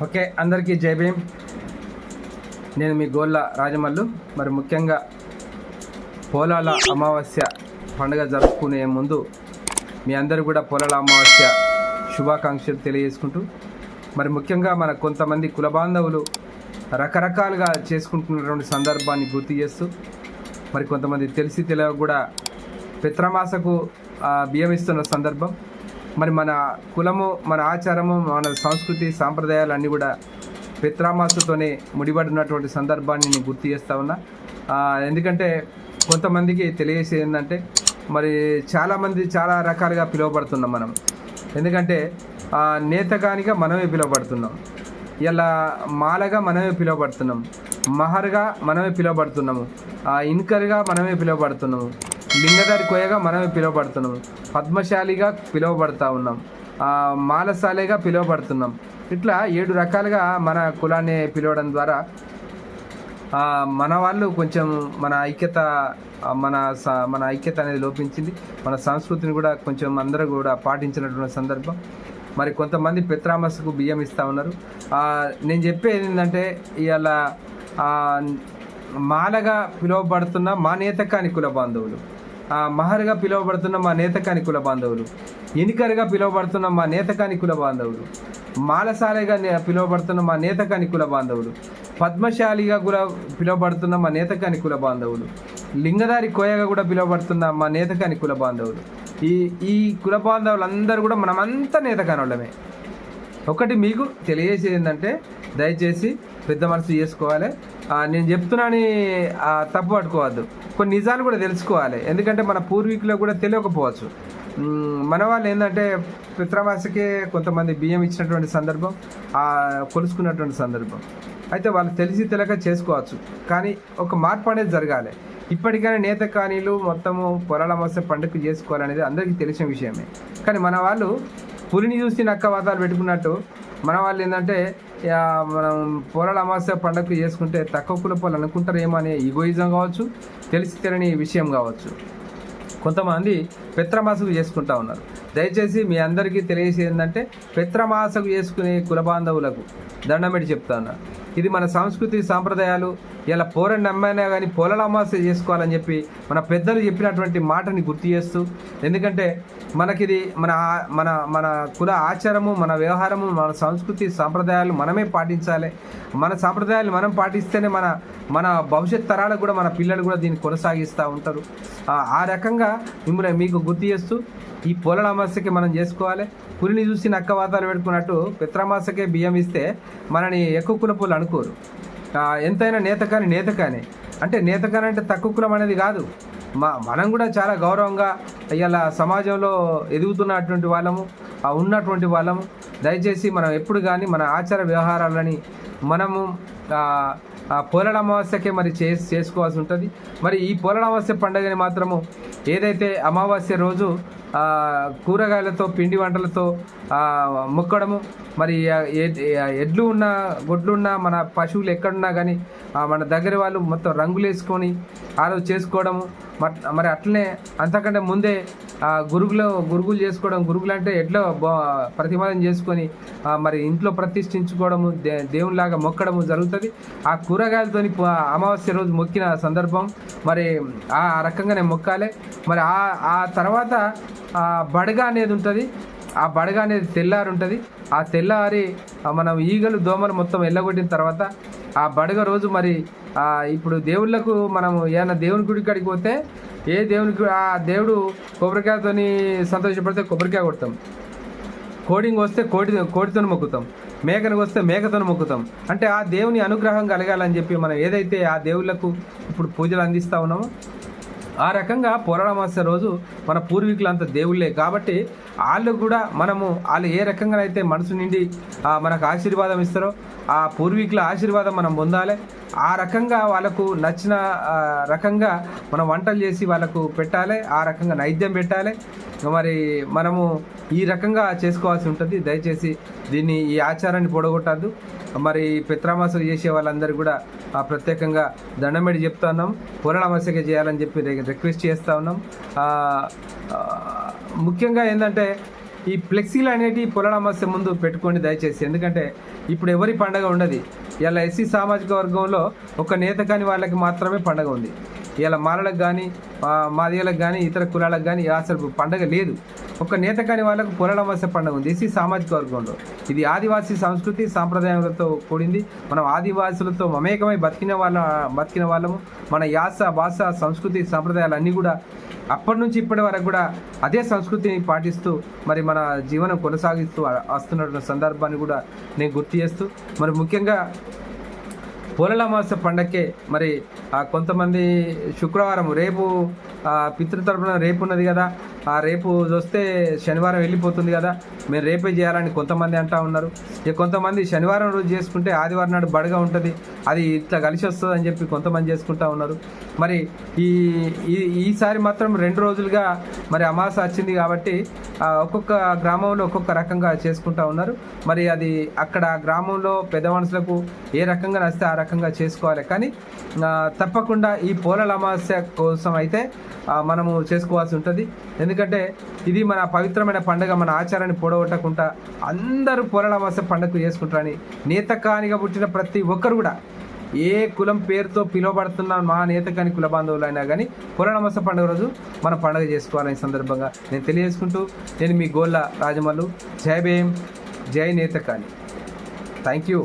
Okay అందరికీ జై భీమ్. నేను మీ గోళ్ళ రాజమల్లు. మరి ముఖ్యంగా పోలాల అమావాస్య పండుగ జరుపుకునే ముందు మీ అందరూ కూడా పోలాల అమావాస్య శుభాకాంక్షలు తెలియజేసుకుంటూ మరి ముఖ్యంగా మన కొంతమంది కుల బాంధవులు రకరకాలుగా చేసుకుంటున్నటువంటి సందర్భాన్ని గుర్తు చేస్తూ మరి కొంతమంది తెలిసి తెలియక కూడా పిత్రమాసకు ఆ, బియ్యం ఇస్తున్న సందర్భం. మరి మన కులము మన ఆచారము మన సంస్కృతి సాంప్రదాయాలు అన్నీ కూడా పిత్రామాసతోనే ముడిపడినటువంటి సందర్భాన్ని నేను గుర్తు చేస్తా ఉన్నా. ఎందుకంటే కొంతమందికి తెలియజేసేది ఏంటంటే మరి చాలామంది చాలా రకాలుగా పిలువబడుతున్నాం మనం. ఎందుకంటే నేతగానిగా మనమే పిలువబడుతున్నాం. ఇలా మాలగా మనమే పిలువబడుతున్నాం. మహర్గా మనమే పిలువబడుతున్నాము. ఆ, ఇన్కర్గా మనమే పిలువబడుతున్నాము. లింగదారి కోయగా మనమే పిలువబడుతున్నాం. పద్మశాలిగా పిలువబడతా ఉన్నాం. మాలశాలిగా పిలువబడుతున్నాం. ఇట్లా ఏడు రకాలుగా మన కులాన్ని పిలవడం ద్వారా మన వాళ్ళు కొంచెం మన ఐక్యత మన స- మన ఐక్యత అనేది లోపించింది. మన సంస్కృతిని కూడా కొంచెం అందరూ కూడా పాటించినటువంటి సందర్భం. మరి కొంతమంది పిత్రామస్కు బియ్యం ఇస్తూ ఉన్నారు. నేను చెప్పేది ఏంటంటే ఇవాళ మాలగా పిలువబడుతున్న మానేత నేతకాని కుల బాంధవులు. మహర్గా పిలువబడుతున్న మా నేతకాని కుల బాంధవులు. ఎనికరుగా పిలువబడుతున్న మా నేతకాని కుల బాంధవులు. మాలసాలగా పిలువబడుతున్న మా నేతకాని కుల బాంధవులు. పద్మశాలిగా కూడా పిలువబడుతున్న మా నేతకాని కుల బాంధవులు. లింగదారి కోయగా కూడా పిలువబడుతున్న మా నేతకాని కుల బాంధవులు. ఈ ఈ కుల బాంధవులందరూ కూడా మనమంతా నేతకాని వాళ్ళమే ఒకటి మీకు తెలియజేసేది ఏంటంటే దయచేసి పెద్ద మనసు చేసుకోవాలి. నేను చెప్తున్నాని తప్పు పట్టుకోవద్దు. కొన్ని నిజాలు కూడా తెలుసుకోవాలి. ఎందుకంటే మన పూర్వీకులకు కూడా తెలియకపోవచ్చు. మన వాళ్ళు ఏంటంటే పిత్రవాసకే కొంతమంది బియ్యం ఇచ్చినటువంటి సందర్భం కొలుసుకున్నటువంటి సందర్భం. అయితే వాళ్ళు తెలిసి తెలియక చేసుకోవచ్చు. కానీ ఒక మార్పు అనేది జరగాలి. ఇప్పటికైనా నేత కానీలు మొత్తము పొలాల అమావాస్య పండుగ చేసుకోవాలనేది అందరికీ తెలిసిన విషయమే. కానీ మన వాళ్ళు పులిని చూసి నక్క వాతాలు పెట్టుకున్నట్టు మన వాళ్ళు ఏంటంటే మనం పొలాల అమాస్య పండుగ చేసుకుంటే తక్కువ కులపాలు పొలం అనుకుంటారేమో అనే ఈగోయిజం కావచ్చు తెలిసి తెలియని విషయం కావచ్చు. కొంతమంది పిత్రమాసకు చేసుకుంటా ఉన్నారు. దయచేసి మీ అందరికీ తెలియజేసేది ఏంటంటే పిత్రమాసకు చేసుకునే కుల బాంధవులకు చెప్తా ఉన్నారు ఇది మన సంస్కృతి సాంప్రదాయాలు. ఇలా పోరని నమ్మైనా కానీ పోలల అమాస్య చేసుకోవాలని చెప్పి మన పెద్దలు చెప్పినటువంటి మాటని గుర్తు చేస్తూ ఎందుకంటే మనకిది మన మన మన కుల ఆచారము మన వ్యవహారము మన సంస్కృతి సాంప్రదాయాలు మనమే పాటించాలి. మన సాంప్రదాయాలు మనం పాటిస్తేనే మన మన భవిష్యత్ తరాలకు కూడా మన పిల్లలు కూడా దీన్ని కొనసాగిస్తూ ఉంటారు. ఆ రకంగా మిమ్మల్ని మీకు గుర్తు చేస్తూ ఈ పొలల అమాస్యకి మనం చేసుకోవాలి. పులిని చూసి నక్క వాతాలు పెట్టుకున్నట్టు పిత్రమాసకే బియ్యం ఇస్తే మనని ఎక్కువ కులపులు అనుకోరు. ఎంతైనా నేత కానీ నేత కానీ అంటే నేత కానీ అంటే తక్కువ కులం అనేది కాదు. మా మనం కూడా చాలా గౌరవంగా ఇలా సమాజంలో ఎదుగుతున్నటువంటి వాళ్ళము ఉన్నటువంటి వాళ్ళము దయచేసి మనం ఎప్పుడు కానీ మన ఆచార వ్యవహారాలని మనము ఆ, అమావాస్యకే మరి చే చేసుకోవాల్సి ఉంటుంది. మరి ఈ పోలల అమావాస్య పండుగని మాత్రము ఏదైతే అమావాస్య రోజు కూరగాయలతో పిండి వంటలతో మొక్కడము మరి ఎడ్- ఎడ్లు ఉన్న గొడ్లు ఉన్న మన పశువులు ఎక్కడున్నా కానీ మన దగ్గర వాళ్ళు మొత్తం రంగులు వేసుకొని ఆరోజు చేసుకోవడము మట్- మరి అట్లనే అంతకంటే ముందే ఆ, గురుగులు గురుగులు చేసుకోవడం గురుగులు అంటే ఎడ్ల ప్రతిపాదన చేసుకొని తీసుకొని మరి ఇంట్లో ప్రతిష్ఠించుకోవడము దే దేవునిలాగా మొక్కడము జరుగుతుంది. ఆ కూరగాయలతోని అమావాస్య రోజు మొక్కిన సందర్భం. మరి ఆ రకంగానే మొక్కాలి. మరి ఆ ఆ తర్వాత ఆ బడగ అనేది ఉంటుంది. ఆ బడగ అనేది తెల్లారి ఉంటుంది. ఆ తెల్లారి మనం ఈగలు దోమలు మొత్తం ఎల్లగొట్టిన తర్వాత ఆ బడగ రోజు మరి ఇప్పుడు దేవుళ్ళకు మనం ఏమైనా దేవుని గుడి కాడికి పోతే ఏ దేవునికి ఆ దేవుడు కొబ్బరికాయతోని సంతోషపడితే కొబ్బరికాయ కొడతాం. కోడింగ్ వస్తే కోడి కోడితో మొక్కుతాం. మేకను వస్తే మేకతో మొక్కుతాం. అంటే ఆ దేవుని అనుగ్రహం కలగాలని చెప్పి మనం ఏదైతే ఆ దేవుళ్ళకు ఇప్పుడు పూజలు అందిస్తా ఉన్నామో ఆ రకంగా పూర్ణమాస రోజు మన పూర్వీకులంత దేవుళ్ళే. కాబట్టి వాళ్ళు కూడా మనము వాళ్ళు ఏ రకంగా అయితే మనసు నిండి మనకు ఆశీర్వాదం ఇస్తారో ఆ పూర్వీకుల ఆశీర్వాదం మనం పొందాలి. ఆ రకంగా వాళ్ళకు నచ్చిన రకంగా మనం వంటలు చేసి వాళ్ళకు పెట్టాలి. ఆ రకంగా నైద్యం పెట్టాలి. మరి మనము ఈ రకంగా చేసుకోవాల్సి ఉంటుంది. దయచేసి దీన్ని ఈ ఆచారాన్ని పొడగొట్టద్దు. మరి పిత్రామాసలు చేసే వాళ్ళందరూ కూడా ప్రత్యేకంగా దండమెడి చెప్తా ఉన్నాం. పూర్ణామాసగా చేయాలని చెప్పి రిక్వెస్ట్ చేస్తూ ఉన్నాం. ముఖ్యంగా ఏంటంటే ఈ ఫ్లెక్సీలు అనేటి పొలాల ముందు పెట్టుకోండి దయచేసి. ఎందుకంటే ఇప్పుడు ఎవరి పండగ ఉండదు. ఇలా ఎస్సీ సామాజిక వర్గంలో ఒక నేత కాని వాళ్ళకి మాత్రమే పండగ ఉంది. ఇలా మాలలకు కానీ మాదిగలకు కానీ ఇతర కులాలకు కానీ అసలు పండగ లేదు. ఒక నేత కాని వాళ్ళకు పొలాల పండగ పండుగ ఉంది. ఎస్సీ సామాజిక వర్గంలో. ఇది ఆదివాసీ సంస్కృతి సాంప్రదాయాలతో కూడింది. మనం ఆదివాసులతో మమేకమై బతికిన వాళ్ళ బతికిన వాళ్ళము. మన యాస భాష సంస్కృతి సాంప్రదాయాలు అన్నీ కూడా అప్పటి నుంచి ఇప్పటి వరకు కూడా అదే సంస్కృతిని పాటిస్తూ మరి మన జీవనం కొనసాగిస్తూ వస్తున్న సందర్భాన్ని కూడా నేను గుర్తు చేస్తూ మరి ముఖ్యంగా పోలల పండక్కే మరి కొంతమంది శుక్రవారం రేపు పితృతరపున పితృ తరపున రేపు ఉన్నది కదా రేపు చూస్తే శనివారం వెళ్ళిపోతుంది కదా. మేము రేపే చేయాలని కొంతమంది అంటా ఉన్నారు. ఇక కొంతమంది శనివారం రోజు చేసుకుంటే ఆదివారం నాడు బడగా ఉంటుంది. అది ఇట్లా కలిసి వస్తుంది అని చెప్పి కొంతమంది చేసుకుంటా ఉన్నారు. మరి ఈ ఈ- ఈసారి మాత్రం రెండు రోజులుగా మరి అమాస వచ్చింది కాబట్టి ఒక్కొక్క గ్రామంలో ఒక్కొక్క రకంగా చేసుకుంటా ఉన్నారు. మరి అది అక్కడ గ్రామంలో పెద్ద మనుషులకు ఏ రకంగా నచ్చితే ఆ రకంగా చేసుకోవాలి. కానీ తప్పకుండా ఈ పోలల అమావాస్య కోసం అయితే మనము చేసుకోవాల్సి ఉంటుంది. ఎందుకంటే ఎందుకంటే ఇది మన పవిత్రమైన పండుగ మన ఆచారాన్ని పొడగొట్టకుండా అందరూ పొరలమాస పండుగ చేసుకుంటారని నేతకానిగా పుట్టిన ప్రతి ఒక్కరు కూడా ఏ కులం పేరుతో పిలువబడుతున్న మా నేతకాని కుల బాంధవులు అయినా కానీ పురాణమస పండుగ రోజు మన పండుగ చేసుకోవాలనే సందర్భంగా నేను తెలియజేసుకుంటూ నేను మీ గోళ్ళ రాజమల్లు. జై భీమ్ జై నేతకాని. Thank you